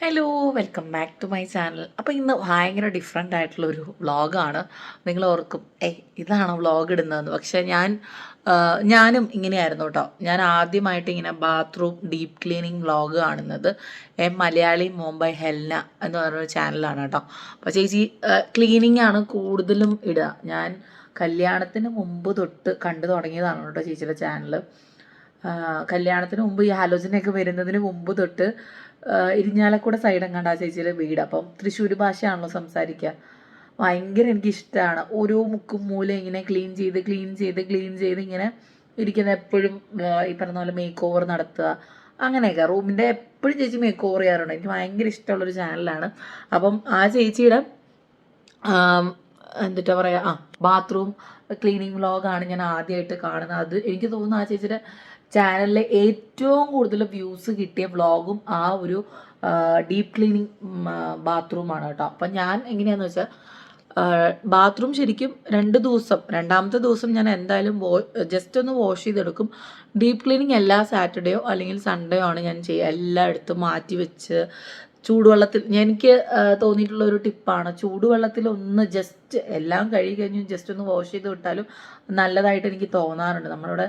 Hello welcome back to my channel അപ്പോൾ ഇന്ന് ഭയങ്കര ഡിഫറെന്റ് ആയിട്ടുള്ളൊരു വ്ളോഗാണ് നിങ്ങൾ ഓർക്കും ഏയ് ഇതാണ് വ്ളോഗ് ഇടുന്നതെന്ന്? പക്ഷേ ഞാൻ ഞാനും ഇങ്ങനെയായിരുന്നു കേട്ടോ. ഞാൻ ആദ്യമായിട്ട് ഇങ്ങനെ ബാത്റൂം ഡീപ്പ് ക്ലീനിങ് വ്ളോഗ് കാണുന്നത് എം മലയാളി മുംബൈ ഹെൽന എന്ന് പറഞ്ഞൊരു ചാനലാണ് കേട്ടോ. അപ്പോൾ ചേച്ചി ക്ലീനിങ് ആണ് കൂടുതലും ഇടുക. ഞാൻ കല്യാണത്തിന് മുമ്പ് തൊട്ട് കണ്ടു തുടങ്ങിയതാണ് കേട്ടോ ചേച്ചിയുടെ ചാനൽ കല്യാണത്തിന് മുമ്പ് ഈ ആലോചനയൊക്കെ വരുന്നതിന് മുമ്പ് തൊട്ട് ഇരിഞ്ഞാലക്കുട സൈഡ് എങ്ങാണ്ട് ആ ചേച്ചിയിലെ വീട്. അപ്പം തൃശ്ശൂർ ഭാഷയാണല്ലോ സംസാരിക്കുക ഭയങ്കര എനിക്കിഷ്ടമാണ് ഓരോ മുക്കും മൂലം ഇങ്ങനെ ക്ലീൻ ചെയ്ത് ക്ലീൻ ചെയ്ത് ക്ലീൻ ചെയ്ത് ഇങ്ങനെ ഇരിക്കുന്ന എപ്പോഴും ഈ പറഞ്ഞ പോലെ മേക്ക് ഓവർ നടത്തുക. അങ്ങനെയൊക്കെ. റൂമിന്റെ എപ്പോഴും ചേച്ചി മേക്ക് ഓവർ ചെയ്യാറുണ്ട്. എനിക്ക് ഭയങ്കര ഇഷ്ടമുള്ളൊരു ചാനലാണ് അപ്പം ആ ചേച്ചിയുടെ എന്തിട്ടാ പറയുക ആ ബാത്റൂം ക്ലീനിങ് വ്ളോഗാണ് ഞാൻ ആദ്യമായിട്ട് കാണുന്നത്. അത് എനിക്ക് തോന്നുന്നു ആ ചേച്ചിയുടെ ചാനലിലെ ഏറ്റവും കൂടുതൽ വ്യൂസ് കിട്ടിയ വ്ളോഗും ആ ഒരു ഡീപ്പ് ക്ലീനിങ് ബാത്റൂമാണ് കേട്ടോ. അപ്പം ഞാൻ എങ്ങനെയാന്ന് വെച്ചാൽ ബാത്റൂം ശരിക്കും രണ്ട് ദിവസം രണ്ടാമത്തെ ദിവസം ഞാൻ എന്തായാലും ജസ്റ്റ് ഒന്ന് വാഷ് ചെയ്തെടുക്കും. ഡീപ്പ് ക്ലീനിങ് എല്ലാ സാറ്റർഡേയോ അല്ലെങ്കിൽ സൺഡേയോ ആണ് ഞാൻ ചെയ്യുക. എല്ലായിടത്തും മാറ്റി വെച്ച് ചൂടുവെള്ളത്തിൽ എനിക്ക് തോന്നിയിട്ടുള്ള ഒരു ടിപ്പാണ് ചൂടുവെള്ളത്തിൽ ഒന്ന് ജസ്റ്റ് എല്ലാം കഴുകി കഴിഞ്ഞ് ജസ്റ്റ് ഒന്ന് വാഷ് ചെയ്ത് വിട്ടാലും നല്ലതായിട്ട് എനിക്ക് തോന്നാറുണ്ട്. നമ്മളിവിടെ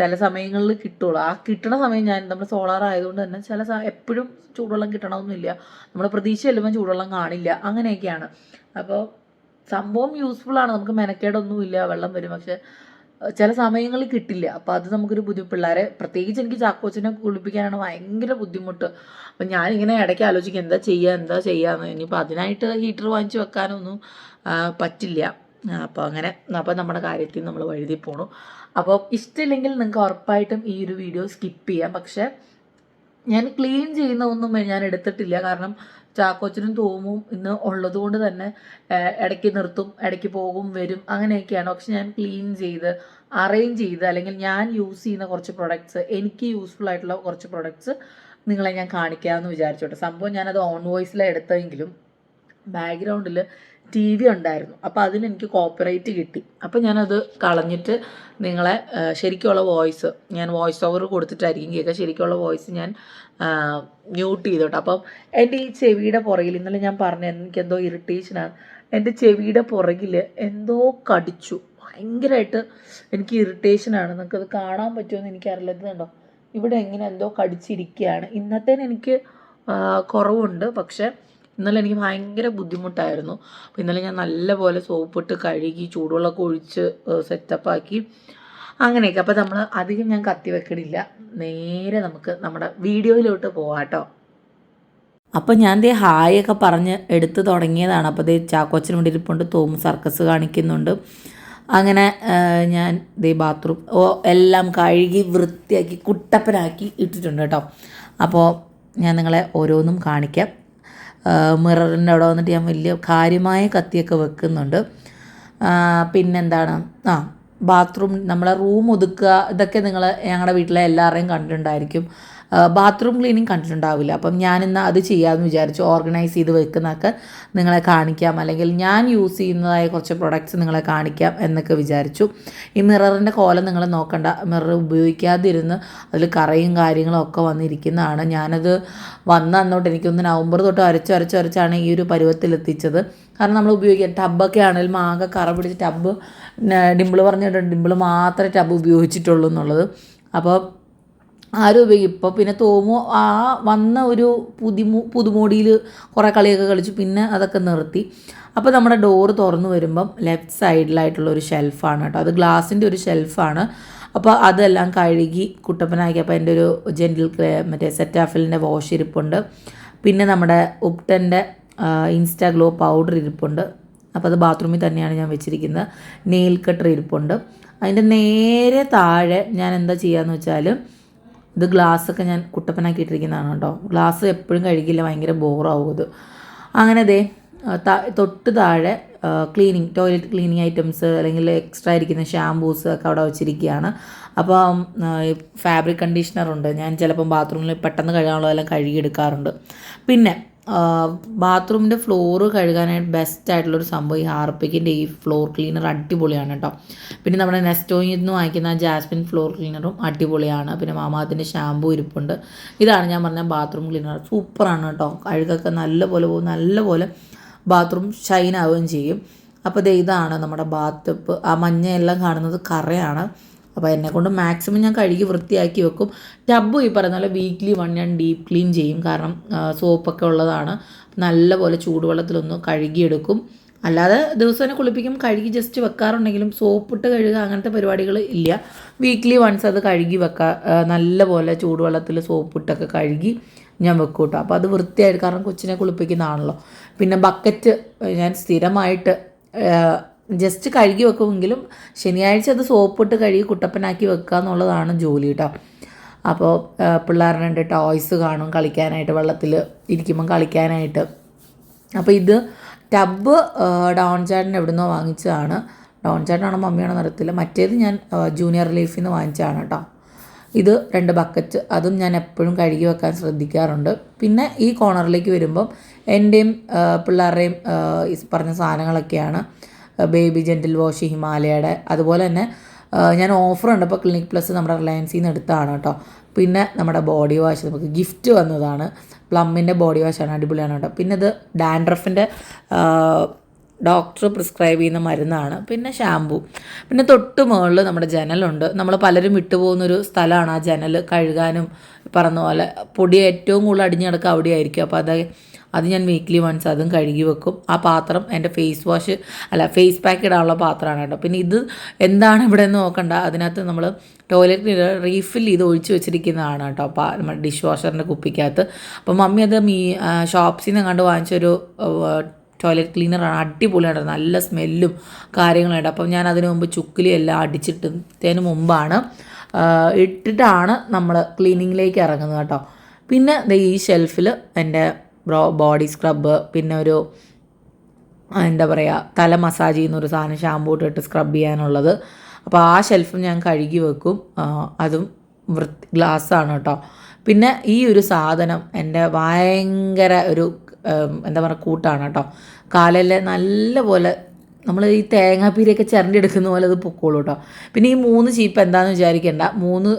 ചില സമയങ്ങളിൽ കിട്ടുള്ളൂ. ആ കിട്ടണ സമയം ഞാൻ നമ്മൾ സോളാർ ആയതുകൊണ്ട് തന്നെ ചില എപ്പോഴും ചൂടുവെള്ളം കിട്ടണമെന്നില്ല നമ്മൾ പ്രതീക്ഷ ചെല്ലുമ്പോൾ ചൂടുവെള്ളം കാണില്ല. അങ്ങനെയൊക്കെയാണ്. അപ്പോൾ സംഭവം യൂസ്ഫുൾ ആണ്. നമുക്ക് മെനക്കേടൊന്നുമില്ല. വെള്ളം വരും. പക്ഷെ ചില സമയങ്ങളിൽ കിട്ടില്ല. അപ്പോൾ അത് നമുക്കൊരു ബുദ്ധി പിള്ളേരെ പ്രത്യേകിച്ച് എനിക്ക് ചാക്കോച്ചനെ കുളിപ്പിക്കാനാണ് ഭയങ്കര ബുദ്ധിമുട്ട്. അപ്പം ഞാനിങ്ങനെ ഇടയ്ക്ക് ആലോചിക്കും എന്താ ചെയ്യുക എന്താ ചെയ്യാന്ന്. ഇനിയിപ്പോൾ അതിനായിട്ട് ഹീറ്റർ വാങ്ങിച്ച് വെക്കാനൊന്നും പറ്റില്ല. അപ്പോൾ അങ്ങനെ അപ്പോൾ നമ്മുടെ കാര്യത്തിൽ നമ്മൾ വഴുതി പോണു. അപ്പോൾ ഇഷ്ടമില്ലെങ്കിൽ നിങ്ങൾക്ക് ഉറപ്പായിട്ടും ഈ ഒരു വീഡിയോ സ്കിപ്പ് ചെയ്യാം. പക്ഷേ ഞാൻ ക്ലീൻ ചെയ്യുന്ന ഒന്നും ഞാൻ എടുത്തിട്ടില്ല. കാരണം ചാക്കോച്ചനും തോമും ഇന്ന് ഉള്ളത് കൊണ്ട് തന്നെ ഇടയ്ക്ക് നിർത്തും ഇടയ്ക്ക് പോകും വരും അങ്ങനെയൊക്കെയാണ്. പക്ഷെ ഞാൻ ക്ലീൻ ചെയ്ത് അറേഞ്ച് ചെയ്ത് അല്ലെങ്കിൽ ഞാൻ യൂസ് ചെയ്യുന്ന കുറച്ച് പ്രൊഡക്ട്സ് എനിക്ക് യൂസ്ഫുൾ ആയിട്ടുള്ള കുറച്ച് പ്രൊഡക്ട്സ് നിങ്ങളെ ഞാൻ കാണിക്കാമെന്ന് വിചാരിച്ചോട്ടെ. സംഭവം ഞാനത് ഓൺ വോയിസിലാണ് എടുത്തതെങ്കിലും ബാക്ക്ഗ്രൗണ്ടിൽ ടി വി ഉണ്ടായിരുന്നു. അപ്പോൾ അതിന് എനിക്ക് കോപ്പറേറ്റ് കിട്ടി. അപ്പോൾ ഞാനത് കളഞ്ഞിട്ട് നിങ്ങളെ ശരിക്കുള്ള വോയിസ് ഞാൻ വോയിസ് ഓവർ കൊടുത്തിട്ടായിരിക്കും കേൾക്കുക. ശരിക്കുള്ള വോയിസ് ഞാൻ മ്യൂട്ട് ചെയ്തോട്ടെ. അപ്പം എന്റെ ഈ ചെവിയുടെ പുറകിൽ ഇന്നലെ ഞാൻ പറഞ്ഞ എനിക്ക് എന്തോ ഇറിറ്റേഷനാണ് എന്റെ ചെവിയുടെ പുറകിൽ എന്തോ കടിച്ചു. ഭയങ്കരമായിട്ട് എനിക്ക് ഇറിറ്റേഷനാണ് നിങ്ങൾക്കത് കാണാൻ പറ്റുമെന്ന് എനിക്കറിയില്ല. ഇത് കണ്ടോ? ഇവിടെ എങ്ങനെ എന്തോ കടിച്ചിരിക്കുകയാണ്. ഇന്നത്തേന് എനിക്ക് കുറവുണ്ട്. പക്ഷേ ഇന്നലെ എനിക്ക് ഭയങ്കര ബുദ്ധിമുട്ടായിരുന്നു. അപ്പോൾ ഇന്നലെ ഞാൻ നല്ലപോലെ സോപ്പിട്ട് കഴുകി ചൂടുവെള്ളമൊക്കെ ഒഴിച്ച് സെറ്റപ്പാക്കി അങ്ങനെയൊക്കെ. അപ്പോൾ നമ്മൾ അധികം ഞാൻ കത്തി വെക്കണില്ല നേരെ നമുക്ക് നമ്മുടെ വീഡിയോയിലോട്ട് പോവാട്ടോ. അപ്പോൾ ഞാൻ ദേ ഹായ് ഒക്കെ പറഞ്ഞ് എടുത്ത് തുടങ്ങിയതാണ്. അപ്പോൾ ദേ ചാക്കോച്ചന് വേണ്ടി ഇരിപ്പുണ്ട്. തോമ സർക്കസ് കാണിക്കുന്നുണ്ട്. അങ്ങനെ ഞാൻ ദേ ബാത്റൂം ഓ എല്ലാം കഴുകി വൃത്തിയാക്കി കുട്ടപ്പനാക്കി ഇട്ടിട്ടുണ്ട് കേട്ടോ. അപ്പോൾ ഞാൻ നിങ്ങളെ ഓരോന്നും കാണിക്കാം. മിററിന്റെ അവിടെ വന്നിട്ട് ഞാൻ വലിയ കാര്യമായ കത്തിയൊക്കെ വെക്കുന്നുണ്ട്. പിന്നെന്താണ്? ആ ബാത്റൂം നമ്മളെ റൂം ഒതുക്കുക ഇതൊക്കെ നിങ്ങൾ ഞങ്ങളുടെ വീട്ടിലെ എല്ലാവരുടെയും കണ്ടിട്ടുണ്ടായിരിക്കും. Bathroom cleaning കണ്ടിട്ടുണ്ടാവില്ല. അപ്പം ഞാനിന്ന് അത് ചെയ്യാമെന്ന് വിചാരിച്ചു ഓർഗനൈസ് ചെയ്ത് വെക്കുന്നതൊക്കെ നിങ്ങളെ കാണിക്കാം. അല്ലെങ്കിൽ ഞാൻ യൂസ് ചെയ്യുന്നതായ കുറച്ച് പ്രൊഡക്ട്സ് നിങ്ങളെ കാണിക്കാം എന്നൊക്കെ വിചാരിച്ചു. ഈ മിററിന്റെ കോലം നിങ്ങൾ നോക്കണ്ട. മിറർ ഉപയോഗിക്കാതിരുന്ന് അതിൽ കറയും കാര്യങ്ങളും ഒക്കെ വന്നിരിക്കുന്നതാണ്. ഞാനത് വന്ന അന്നോട്ട് എനിക്കൊന്ന് നവംബർ തൊട്ട് അരച്ച് അരച്ച് അരച്ചാണ് ഈ ഒരു പരുവത്തിലെത്തിച്ചത് കാരണം നമ്മൾ ഉപയോഗിക്കുക ടബൊക്കെ ആണെങ്കിലും ആകെ കറ പിടിച്ച് ടബ് ഡിമ്പിൾ പറഞ്ഞിട്ടുണ്ട് ഡിമ്പിൾ മാത്രമേ ടബ് ഉപയോഗിച്ചിട്ടുള്ളൂ എന്നുള്ളത്. അപ്പോൾ ആരും ഉപയോഗിക്കും. ഇപ്പോൾ പിന്നെ തോമു ആ വന്ന ഒരു പുതിമു പുതുമോടിയിൽ കുറേ കളിയൊക്കെ കളിച്ചു. പിന്നെ അതൊക്കെ നിർത്തി. അപ്പോൾ നമ്മുടെ ഡോറ് തുറന്നു വരുമ്പം ലെഫ്റ്റ് സൈഡിലായിട്ടുള്ള ഒരു ഷെൽഫാണ് കേട്ടോ. അത് ഗ്ലാസിന്റെ ഒരു ഷെൽഫാണ് അപ്പോൾ അതെല്ലാം കഴുകി കുട്ടപ്പനാക്കിയപ്പോൾ എന്റെ ഒരു ജെന്റിൽ മറ്റേ സെറ്റാഫിലിന്റെ വാഷ് ഇരിപ്പുണ്ട്. പിന്നെ നമ്മുടെ ഉപ്റ്റന്റെ ഇൻസ്റ്റാ ഗ്ലോ പൗഡർ ഇരിപ്പുണ്ട്. അപ്പോൾ അത് ബാത്റൂമിൽ തന്നെയാണ് ഞാൻ വെച്ചിരിക്കുന്നത്. നെയിൽ കട്ടർ ഇരിപ്പുണ്ട്. അതിന്റെ നേരെ താഴെ ഞാൻ എന്താ ചെയ്യാന്ന് വെച്ചാൽ ഇത് ഗ്ലാസ്സൊക്കെ ഞാൻ കുട്ടപ്പനാക്കി ഇട്ടിരിക്കുന്നതാണ് കേട്ടോ. ഗ്ലാസ് എപ്പോഴും കഴുകില്ല ഭയങ്കര ബോറാവും ഇത്. അങ്ങനെ ദേ തൊട്ട് താഴെ ക്ലീനിങ് ടോയ്ലറ്റ് ക്ലീനിങ് ഐറ്റംസ് അല്ലെങ്കിൽ എക്സ്ട്രാ ഇരിക്കുന്ന ഷാംപൂസ് ഒക്കെ അവിടെ വെച്ചിരിക്കുകയാണ്. അപ്പോൾ ഫാബ്രിക് കണ്ടീഷണറുണ്ട് ഞാൻ ചിലപ്പം ബാത്റൂമിൽ പെട്ടെന്ന് കഴുകാനുള്ളതെല്ലാം കഴുകിയെടുക്കാറുണ്ട്. പിന്നെ ബാത്റൂമിന്റെ ഫ്ലോറ് കഴുകാനായിട്ട് ബെസ്റ്റ് ആയിട്ടുള്ളൊരു സംഭവം ഈ ഹാർപ്പിക്കിന്റെ ഈ ഫ്ലോർ ക്ലീനർ അടിപൊളിയാണ് കേട്ടോ പിന്നെ നമ്മുടെ നെസ്റ്റോയിൽ നിന്ന് വാങ്ങിക്കുന്ന ജാസ്മിൻ ഫ്ലോർ ക്ലീനറും അടിപൊളിയാണ്. പിന്നെ മാമാത്തിന്റെ ഷാമ്പൂ ഇരിപ്പുണ്ട്. ഇതാണ് ഞാൻ പറഞ്ഞ ബാത്റൂം ക്ലീനർ സൂപ്പറാണ് കേട്ടോ കഴുകൊക്കെ നല്ലപോലെ പോകും. നല്ലപോലെ ബാത്റൂം ഷൈൻ ആവുകയും ചെയ്യും. അപ്പോൾ ഇതാണ് നമ്മുടെ ബാത്ത് ആ മഞ്ഞയെല്ലാം കാണുന്നത് കറയാണ്. അപ്പോൾ എന്നെ കൊണ്ട് മാക്സിമം ഞാൻ കഴുകി വൃത്തിയാക്കി വെക്കും. ടബ് ഈ പറയുന്ന പോലെ വീക്ക്ലി വൺ ഞാൻ ഡീപ്പ് ക്ലീൻ ചെയ്യും. കാരണം സോപ്പൊക്കെ ഉള്ളതാണ്. നല്ലപോലെ ചൂടുവെള്ളത്തിലൊന്ന് കഴുകിയെടുക്കും. അല്ലാതെ ദിവസം തന്നെ കുളിപ്പിക്കും. കഴുകി ജസ്റ്റ് വെക്കാറുണ്ടെങ്കിലും സോപ്പിട്ട് കഴുകുക അങ്ങനത്തെ പരിപാടികൾ ഇല്ല. വീക്ക്ലി വൺസ് അത് കഴുകി വെക്കുക നല്ലപോലെ ചൂടുവെള്ളത്തിൽ സോപ്പിട്ടൊക്കെ കഴുകി ഞാൻ വെക്കും കേട്ടോ അപ്പോൾ അത് വൃത്തിയായിട്ട് കാരണം കൊച്ചിനെ കുളിപ്പിക്കുന്നതാണല്ലോ പിന്നെ ബക്കറ്റ് ഞാൻ സ്ഥിരമായിട്ട് ജസ്റ്റ് കഴുകി വെക്കുമെങ്കിലും ശനിയാഴ്ച അത് സോപ്പിട്ട് കഴുകി കുട്ടപ്പനാക്കി വെക്കുക എന്നുള്ളതാണ് ജോലി കേട്ടോ അപ്പോൾ പിള്ളേരുടെ രണ്ട് ടോയ്സ് കാണും കളിക്കാനായിട്ട് വെള്ളത്തിൽ ഇരിക്കുമ്പം കളിക്കാനായിട്ട്. അപ്പോൾ ഇത് ടബ് ഡോൺ ചാട്ടിന് എവിടുന്നോ വാങ്ങിച്ചതാണ്. ഡോൺ ചാട്ടനാണോ മമ്മിയാണോ നടത്തില്ല മറ്റേത് ഞാൻ ജൂനിയർ റിലീഫിൽ നിന്ന് വാങ്ങിച്ചതാണ് കേട്ടോ ഇത് രണ്ട് ബക്കറ്റ് അതും ഞാൻ എപ്പോഴും കഴുകി വെക്കാൻ ശ്രദ്ധിക്കാറുണ്ട്. പിന്നെ ഈ കോർണറിലേക്ക് വരുമ്പം എന്റെയും പിള്ളേരുടെയും പറഞ്ഞ സാധനങ്ങളൊക്കെയാണ്. ബേബി ജെന്റിൽ വാഷ് ഹിമാലയയുടെ അതുപോലെ തന്നെ ഞാൻ ഓഫർ ഉണ്ട് അപ്പോൾ ക്ലിനിക് പ്ലസ് നമ്മുടെ റിലയൻസിൽ നിന്ന് എടുത്താണ് കേട്ടോ. പിന്നെ നമ്മുടെ ബോഡി വാഷ് നമുക്ക് ഗിഫ്റ്റ് വന്നതാണ്. പ്ലമ്മിന്റെ ബോഡി വാഷാണ് അടിപൊളിയാണ് കേട്ടോ. പിന്നെ ഇത് ഡാൻഡ്രഫിന്റെ ഡോക്ടർ പ്രിസ്ക്രൈബ് ചെയ്യുന്ന മരുന്നാണ്. പിന്നെ ഷാമ്പു പിന്നെ തൊട്ട് മുകളിൽ നമ്മുടെ ജനലുണ്ട് നമ്മൾ പലരും വിട്ടുപോകുന്നൊരു സ്ഥലമാണ് ആ ജനൽ. കഴുകാനും പറഞ്ഞ പോലെ പൊടി ഏറ്റവും കൂടുതൽ അടിഞ്ഞു കിടക്കുക അവിടെ ആയിരിക്കും അപ്പോൾ അത് അത് ഞാൻ വീക്ക്ലി വൺസ് അതും കഴുകി വെക്കും. ആ പാത്രം എന്റെ ഫേസ് വാഷ് അല്ല ഫേസ് പാക്ക് ഇടാനുള്ള പാത്രമാണ് കേട്ടോ. പിന്നെ ഇത് എന്താണ് ഇവിടെ നിന്ന് നോക്കണ്ട. അതിനകത്ത് നമ്മൾ ടോയ്ലറ്റ് റീഫിൽ ചെയ്ത് ഒഴിച്ച് വെച്ചിരിക്കുന്നതാണ് കേട്ടോ. അപ്പോൾ നമ്മുടെ ഡിഷ് വാഷറിന്റെ കുപ്പിക്കകത്ത്. അപ്പോൾ മമ്മി അത് മീ ഷോപ്സിൽ നിന്ന് കണ്ട് വാങ്ങിച്ചൊരു ടോയ്ലറ്റ് ക്ലീനറാണ് അടിപൊളിയാണ് നല്ല സ്മെല്ലും കാര്യങ്ങളുണ്ട്. അപ്പം ഞാൻ അതിന് മുമ്പ് ചുക്കിലി എല്ലാം അടിച്ചിട്ടതിന് മുമ്പാണ് ഇട്ടിട്ടാണ് നമ്മൾ ക്ലീനിങ്ങിലേക്ക് ഇറങ്ങുന്നത് കേട്ടോ. പിന്നെ ഈ ഷെൽഫിൽ എന്റെ ബോഡി സ്ക്രബ്ബ് പിന്നെ ഒരു എന്താ പറയുക തല മസാജ് ചെയ്യുന്ന ഒരു സാധനം ഷാമ്പൂ ഇട്ടിട്ട് സ്ക്രബ് ചെയ്യാനുള്ളത്. അപ്പോൾ ആ ഷെൽഫും ഞാൻ കഴുകി വെക്കും. അതും വൃത്തി ഗ്ലാസ്സാണ് കേട്ടോ. പിന്നെ ഈ ഒരു സാധനം എന്റെ ഭയങ്കര ഒരു എന്താ പറയുക കൂട്ടാണ് കേട്ടോ. കാലിൽ നല്ല പോലെ നമ്മൾ ഈ തേങ്ങാപ്പീരയൊക്കെ ചിരണ്ടി എടുക്കുന്ന പോലെ അത് പൊക്കോളൂ കേട്ടോ. പിന്നെ ഈ മൂന്ന് ചീപ്പ് എന്താണെന്ന് വിചാരിക്കേണ്ട. മൂന്ന്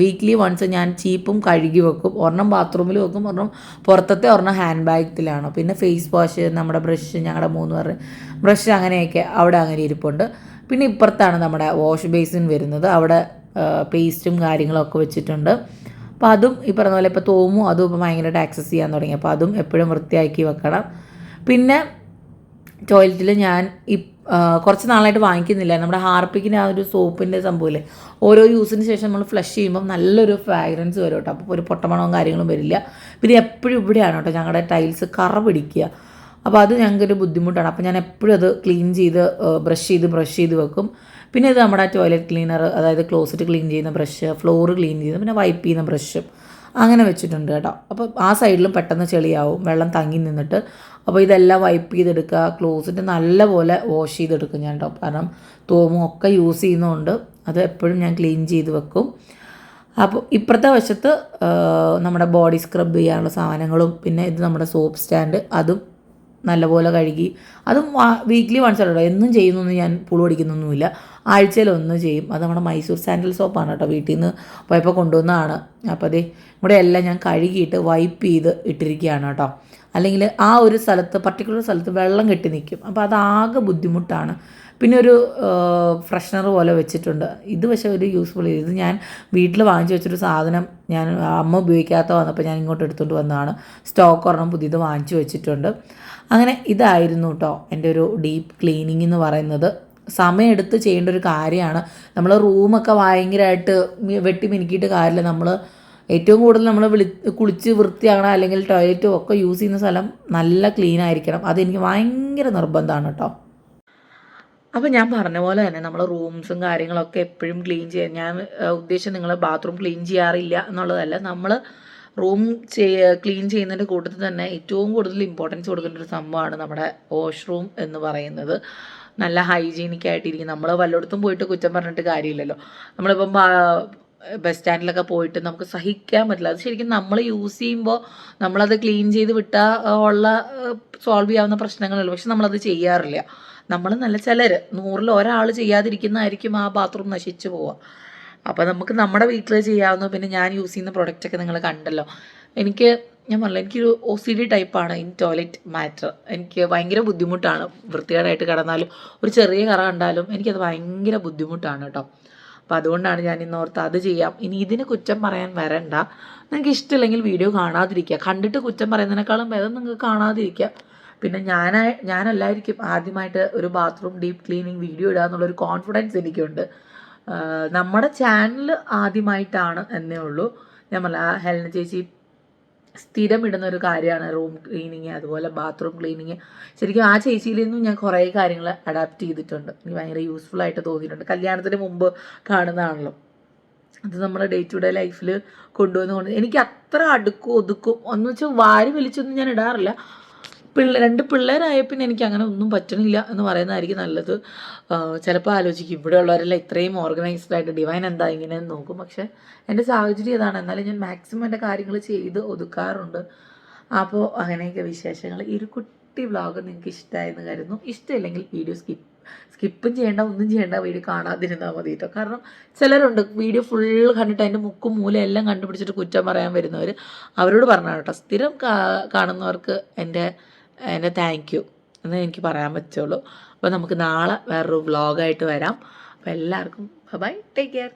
വീക്ക്ലി വൺസ് ഞാൻ ചീപ്പും കഴുകി വെക്കും. ഒരെണ്ണം ബാത്റൂമിൽ വെക്കും ഒരെണ്ണം പുറത്തത്തെ ഒരെണ്ണം ഹാൻഡ് ബാഗത്തിലാണ് പിന്നെ ഫേസ് വാഷ് നമ്മുടെ ബ്രഷ് ഞങ്ങളുടെ മൂന്ന് പേർ ബ്രഷ് അങ്ങനെയൊക്കെ അവിടെ അങ്ങനെ ഇരിപ്പുണ്ട്. പിന്നെ ഇപ്പുറത്താണ് നമ്മുടെ വാഷ് ബേസിൻ വരുന്നത്. അവിടെ പേസ്റ്റും കാര്യങ്ങളൊക്കെ വെച്ചിട്ടുണ്ട്. അപ്പോൾ അതും ഈ പറഞ്ഞ പോലെ ഇപ്പോൾ തോമും അതും ഇപ്പോൾ ഭയങ്കരമായിട്ട് ആക്സസ് ചെയ്യാൻ തുടങ്ങി. അപ്പോൾ അതും എപ്പോഴും വൃത്തിയാക്കി വെക്കണം. പിന്നെ ടോയ്ലറ്റിൽ ഞാൻ കുറച്ച് നാളായിട്ട് വാങ്ങിക്കുന്നില്ല. നമ്മുടെ ഹാർപ്പിക്കിന്റെ ആ ഒരു സോപ്പിന്റെ സംഭവമില്ലേ ഓരോ യൂസിന് ശേഷം നമ്മൾ ഫ്ലഷ് ചെയ്യുമ്പോൾ നല്ലൊരു ഫ്രാഗ്രൻസ് വരും കേട്ടോ. അപ്പോൾ ഒരു പൊട്ടമണവും കാര്യങ്ങളും വരില്ല. പിന്നെ എപ്പോഴും ഇവിടെയാണ് കേട്ടോ ഞങ്ങളുടെ ടൈൽസ് കറ പിടിക്കുക. അപ്പോൾ അത് ഞങ്ങൾക്കൊരു ബുദ്ധിമുട്ടാണ്. അപ്പോൾ ഞാൻ എപ്പോഴും അത് ക്ലീൻ ചെയ്ത് ബ്രഷ് ചെയ്ത് ബ്രഷ് ചെയ്ത് വെക്കും. പിന്നെ ഇത് നമ്മുടെ ടോയ്ലറ്റ് ക്ലീനർ അതായത് ക്ലോസറ്റ് ക്ലീൻ ചെയ്യുന്ന ബ്രഷ് ഫ്ലോർ ക്ലീൻ ചെയ്യുന്ന പിന്നെ വൈപ്പ് ചെയ്യുന്ന ബ്രഷും അങ്ങനെ വെച്ചിട്ടുണ്ട് കേട്ടോ. അപ്പോൾ ആ സൈഡിലും പെട്ടെന്ന് ചെളിയാവും വെള്ളം തങ്ങി നിന്നിട്ട്. അപ്പോൾ ഇതെല്ലാം വൈപ്പ് ചെയ്തെടുക്കുക ക്ലോസറ്റ് നല്ലപോലെ വാഷ് ചെയ്തെടുക്കും ഞാൻ കേട്ടോ. കാരണം തോമും ഒക്കെ യൂസ് ചെയ്യുന്നതുകൊണ്ട് അത് എപ്പോഴും ഞാൻ ക്ലീൻ ചെയ്ത് വെക്കും. അപ്പോൾ ഇപ്പുറത്തെ വശത്ത് നമ്മുടെ ബോഡി സ്ക്രബ് ചെയ്യാനുള്ള സാധനങ്ങളും പിന്നെ ഇത് നമ്മുടെ സോപ്പ് സ്റ്റാൻഡ് അതും നല്ലപോലെ കഴുകി. അതും വീക്ക്ലി വൺസ് കേട്ടോ. എന്നും ചെയ്യുന്നൊന്നും ഞാൻ പുളു അടിക്കുന്നൊന്നുമില്ല. ആഴ്ചയിൽ ഒന്ന് ചെയ്യും. അത് നമ്മുടെ മൈസൂർ സാൻഡൽ സോപ്പാണ് കേട്ടോ വീട്ടിൽ നിന്ന് പോയപ്പോൾ കൊണ്ടുവന്നതാണ്. അപ്പോൾ അതേ ഇവിടെ എല്ലാം ഞാൻ കഴുകിയിട്ട് വൈപ്പ് ചെയ്ത് ഇട്ടിരിക്കുകയാണ് കേട്ടോ. അല്ലെങ്കിൽ ആ ഒരു സ്ഥലത്ത് പർട്ടിക്കുലർ സ്ഥലത്ത് വെള്ളം കെട്ടി നിൽക്കും. അപ്പോൾ അതാകെ ബുദ്ധിമുട്ടാണ്. പിന്നെ ഒരു ഫ്രഷ്നർ പോലെ വെച്ചിട്ടുണ്ട്. ഇത് പക്ഷേ ഒരു യൂസ്ഫുൾ ഇത് ഞാൻ വീട്ടിൽ വാങ്ങിച്ചു വെച്ചൊരു സാധനം ഞാൻ അമ്മ ഉപയോഗിക്കാത്ത വന്നപ്പോൾ ഞാൻ ഇങ്ങോട്ട് എടുത്തുകൊണ്ട് വന്നതാണ്. സ്റ്റോക്ക് ഒരെണ്ണം പുതിയത് വാങ്ങിച്ചു വെച്ചിട്ടുണ്ട്. അങ്ങനെ ഇതായിരുന്നു കേട്ടോ എന്റെ ഒരു ഡീപ്പ് ക്ലീനിങ് എന്ന് പറയുന്നത്. സമയമെടുത്ത് ചെയ്യേണ്ട ഒരു കാര്യമാണ്. നമ്മൾ റൂമൊക്കെ ഭയങ്കരമായിട്ട് വെട്ടി മിനുക്കിയിട്ട് കാര്യമില്ല. നമ്മൾ ഏറ്റവും കൂടുതൽ നമ്മൾ വിളി കുളിച്ച് വൃത്തിയാകണം അല്ലെങ്കിൽ ടോയ്ലറ്റും ഒക്കെ യൂസ് ചെയ്യുന്ന സ്ഥലം നല്ല ക്ലീൻ ആയിരിക്കണം. അതെനിക്ക് ഭയങ്കര നിർബന്ധമാണ് കേട്ടോ അപ്പോൾ ഞാൻ പറഞ്ഞ പോലെ തന്നെ നമ്മൾ റൂംസും കാര്യങ്ങളൊക്കെ എപ്പോഴും ക്ലീൻ ചെയ്യാൻ ഞാൻ ഉദ്ദേശം നിങ്ങൾ ബാത്റൂം ക്ലീൻ ചെയ്യാറില്ല എന്നുള്ളതല്ല. നമ്മൾ റൂം ക്ലീൻ ചെയ്യുന്നതിന്റെ കൂട്ടത്തിൽ തന്നെ ഏറ്റവും കൂടുതൽ ഇമ്പോർട്ടൻസ് കൊടുക്കേണ്ട ഒരു സംഭവമാണ് നമ്മുടെ വാഷ്റൂം എന്ന് പറയുന്നത്. നല്ല ഹൈജീനിക് ആയിട്ടിരിക്കും. നമ്മൾ വല്ലയിടത്തും പോയിട്ട് കുറ്റം പറഞ്ഞിട്ട് കാര്യമില്ലല്ലോ. നമ്മളിപ്പം ബസ് സ്റ്റാൻഡിലൊക്കെ പോയിട്ട് നമുക്ക് സഹിക്കാൻ പറ്റില്ല. അത് ശരിക്കും നമ്മൾ യൂസ് ചെയ്യുമ്പോൾ നമ്മളത് ക്ലീൻ ചെയ്ത് വിട്ടാൽ ഉള്ള സോൾവ് ചെയ്യാവുന്ന പ്രശ്നങ്ങളുള്ളൂ പക്ഷെ നമ്മളത് ചെയ്യാറില്ല. നമ്മൾ നല്ല ചിലർ നൂറിൽ ഒരാൾ ചെയ്യാതിരിക്കുന്നതായിരിക്കും ആ ബാത്റൂം നശിച്ചു പോവുക. അപ്പോൾ നമുക്ക് നമ്മുടെ വീട്ടിൽ ചെയ്യാവുന്ന പിന്നെ ഞാൻ യൂസ് ചെയ്യുന്ന പ്രൊഡക്റ്റൊക്കെ നിങ്ങൾ കണ്ടല്ലോ. എനിക്ക് ഞാൻ പറഞ്ഞില്ല എനിക്കൊരു ഒ സി ഡി ടൈപ്പാണ് ഇൻ ടോയ്ലറ്റ് മാറ്റർ എനിക്ക് ഭയങ്കര ബുദ്ധിമുട്ടാണ്. വൃത്തികേടായിട്ട് കിടന്നാലും ഒരു ചെറിയ കറ കണ്ടാലും എനിക്കത് ഭയങ്കര ബുദ്ധിമുട്ടാണ് കേട്ടോ അപ്പോൾ അതുകൊണ്ടാണ് ഞാൻ ഇന്ന് ഓർത്ത് അത് ചെയ്യാം. ഇനി ഇതിന് കുറ്റം പറയാൻ വരണ്ട. നിങ്ങൾക്ക് ഇഷ്ടമില്ലെങ്കിൽ വീഡിയോ കാണാതിരിക്കുക. കണ്ടിട്ട് കുറ്റം പറയുന്നതിനേക്കാളും ഭേദം നിങ്ങൾക്ക് കാണാതിരിക്കുക. പിന്നെ ഞാനായി ഞാനല്ലായിരിക്കും ആദ്യമായിട്ട് ഒരു ബാത്റൂം ഡീപ്പ് ക്ലീനിങ് വീഡിയോ ഇടുക എന്നുള്ളൊരു കോൺഫിഡൻസ് എനിക്കുണ്ട്. നമ്മുടെ ചാനൽ ആദ്യമായിട്ടാണ് എന്നേ ഉള്ളൂ. ഞാൻ പറഞ്ഞ ആ ഹെലന ചേച്ചി സ്ഥിരം ഇടുന്ന ഒരു കാര്യമാണ് റൂം ക്ലീനിങ് അതുപോലെ ബാത്റൂം ക്ലീനിങ് ശരിക്കും ആ ചേച്ചിയിൽ നിന്നും ഞാൻ കുറേ കാര്യങ്ങൾ അഡാപ്റ്റ് ചെയ്തിട്ടുണ്ട്. എനിക്ക് ഭയങ്കര യൂസ്ഫുൾ ആയിട്ട് തോന്നിയിട്ടുണ്ട്. കല്യാണത്തിന് മുമ്പ് കാണുന്നതാണല്ലോ. അത് നമ്മുടെ ഡേ ടു ഡേ ലൈഫിൽ കൊണ്ടുവന്നുകൊണ്ട് എനിക്ക് അത്ര അടുക്കും ഒതുക്കും. എന്ന് വെച്ചാൽ വാരി വലിച്ചൊന്നും ഞാൻ ഇടാറില്ല. പിള്ള രണ്ട് പിള്ളേരായ പിന്നെ എനിക്ക് അങ്ങനെ ഒന്നും പറ്റണില്ല എന്ന് പറയുന്നതായിരിക്കും നല്ലത്. ചിലപ്പോൾ ആലോചിക്കും. ഇവിടെ ഉള്ളവരെല്ലാം ഇത്രയും ഓർഗനൈസ്ഡ് ആയിട്ട് ഡിവൈൻ എന്താ ഇങ്ങനെ നോക്കും. പക്ഷേ എന്റെ സാഹചര്യം ഇതാണ്. എന്നാലും ഞാൻ മാക്സിമം എന്റെ കാര്യങ്ങൾ ചെയ്ത് ഒതുക്കാറുണ്ട്. അപ്പോൾ അങ്ങനെയൊക്കെ വിശേഷങ്ങൾ ഈ ഒരു കുട്ടി വ്ളോഗ് നിങ്ങൾക്ക് ഇഷ്ടമായെന്ന് കരുതുന്നു. ഇഷ്ടമില്ലെങ്കിൽ വീഡിയോ സ്കിപ്പ് സ്കിപ്പും ചെയ്യേണ്ട ഒന്നും ചെയ്യേണ്ട. വീഡിയോ കാണാതിരുന്നാൽ മതി കേട്ടോ കാരണം ചിലരുണ്ട് വീഡിയോ ഫുൾ കണ്ടിട്ട് അതിന്റെ മുക്കും മൂലം എല്ലാം കണ്ടുപിടിച്ചിട്ട് കുറ്റം പറയാൻ വരുന്നവർ അവരോട് പറഞ്ഞാൽ കേട്ടോ സ്ഥിരം കാണുന്നവർക്ക് എന്റെ എന്റെ താങ്ക് യു എന്ന് എനിക്ക് പറയാൻ പറ്റുള്ളൂ. അപ്പോൾ നമുക്ക് നാളെ വേറൊരു വ്ളോഗായിട്ട് വരാം. അപ്പോൾ എല്ലാവർക്കും ബൈ ടേക്ക് കെയർ